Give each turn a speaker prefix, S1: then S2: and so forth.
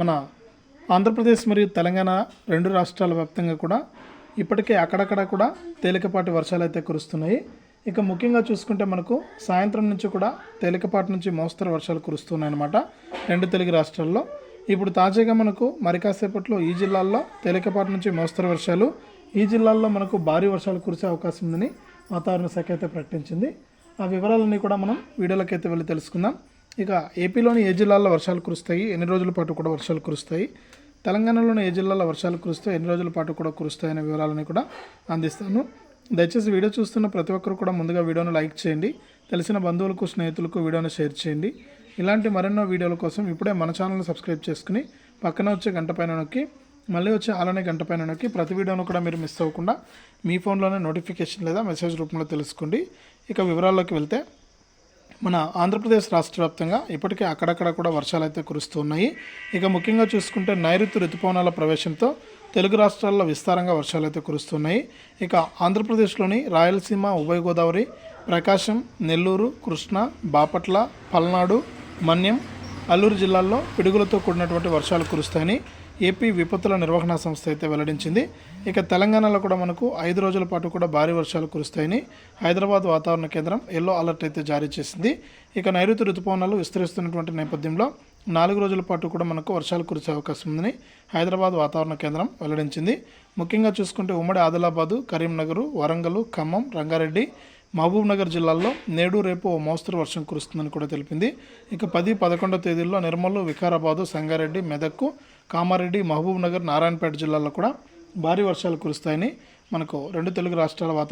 S1: మన ఆంధ్రప్రదేశ్ మరియు తెలంగాణ రెండు రాష్ట్రాల వ్యాప్తంగా కూడా ఇప్పటికే అక్కడక్కడ కూడా తేలికపాటి వర్షాలు అయితే కురుస్తున్నాయి. ఇక ముఖ్యంగా చూసుకుంటే మనకు సాయంత్రం నుంచి కూడా తేలికపాటి నుంచి మోస్తరు వర్షాలు కురుస్తున్నాయన్నమాట రెండు తెలుగు రాష్ట్రాల్లో. ఇప్పుడు తాజాగా మనకు మరి కాసేపట్లో ఈ జిల్లాల్లో తేలికపాటి నుంచి మోస్తరు వర్షాలు ఈ జిల్లాల్లో మనకు భారీ వర్షాలు కురిసే అవకాశం ఉందని వాతావరణ శాఖ అయితే ప్రకటించింది. ఆ వివరాలన్నీ కూడా మనం వీడియోలోకి అయితే వెళ్ళి తెలుసుకుందాం. ఇక ఏపీలోని ఏ జిల్లాల్లో వర్షాలు కురుస్తాయి? ఎన్ని రోజుల పాటు కూడా వర్షాలు కురుస్తాయి? తెలంగాణలోని ఏ జిల్లాలో వర్షాలు కురుస్తాయి? ఎన్ని రోజుల పాటు కూడా కురుస్తాయి అనే వివరాలని కూడా అందిస్తాను. దయచేసి వీడియో చూస్తున్న ప్రతి ఒక్కరు కూడా ముందుగా వీడియోను లైక్ చేయండి. తెలిసిన బంధువులకు స్నేహితులకు వీడియోను షేర్ చేయండి. ఇలాంటి మరెన్నో వీడియోల కోసం ఇప్పుడే మన ఛానల్ని సబ్స్క్రైబ్ చేసుకుని పక్కన వచ్చే గంట పైన నొక్కి మళ్ళీ వచ్చే అలానే గంట పైన నొక్కి ప్రతి వీడియోను కూడా మీరు మిస్ అవ్వకుండా మీ ఫోన్లోనే నోటిఫికేషన్ లేదా మెసేజ్ రూపంలో తెలుసుకోండి. ఇక వివరాల్లోకి వెళ్తే మన ఆంధ్రప్రదేశ్ రాష్ట్ర వ్యాప్తంగా ఇప్పటికే అక్కడక్కడ కూడా వర్షాలు అయితే కురుస్తున్నాయి ఇక ముఖ్యంగా చూసుకుంటే నైరుతి రుతుపవనాల ప్రవేశంతో తెలుగు రాష్ట్రాల్లో విస్తారంగా వర్షాలు అయితే కురుస్తున్నాయి. ఇక ఆంధ్రప్రదేశ్లోని రాయలసీమ ఉభయ గోదావరి ప్రకాశం నెల్లూరు కృష్ణా బాపట్ల పల్నాడు మన్యం అల్లూరు జిల్లాల్లో పిడుగులతో కూడినటువంటి వర్షాలు కురుస్తాయని ఏపీ విపత్తుల నిర్వహణ సంస్థ అయితే వెల్లడించింది. ఇక తెలంగాణలో కూడా మనకు ఐదు రోజుల పాటు కూడా భారీ వర్షాలు కురుస్తాయని హైదరాబాద్ వాతావరణ కేంద్రం ఎల్లో అలర్ట్ అయితే జారీ చేసింది. ఇక నైరుతి రుతుపవనాలు విస్తరిస్తున్నటువంటి నేపథ్యంలో నాలుగు రోజుల పాటు కూడా మనకు వర్షాలు కురిసే అవకాశం ఉందని హైదరాబాద్ వాతావరణ కేంద్రం వెల్లడించింది. ముఖ్యంగా చూసుకుంటే ఉమ్మడి ఆదిలాబాదు కరీంనగర్ వరంగల్ ఖమ్మం రంగారెడ్డి మహబూబ్నగర్ జిల్లాల్లో నేడు రేపు ఓ మోస్తరు వర్షం కురుస్తుందని కూడా తెలిపింది. ఇక పది పదకొండో తేదీల్లో నిర్మల్ వికారాబాదు సంగారెడ్డి మెదక్కు కామారెడ్డి మహబూబ్నగర్ నారాయణపేట జిల్లాల్లో కూడా భారీ వర్షాలు కురుస్తాయని మనకు రెండు తెలుగు రాష్ట్రాల వాతావరణం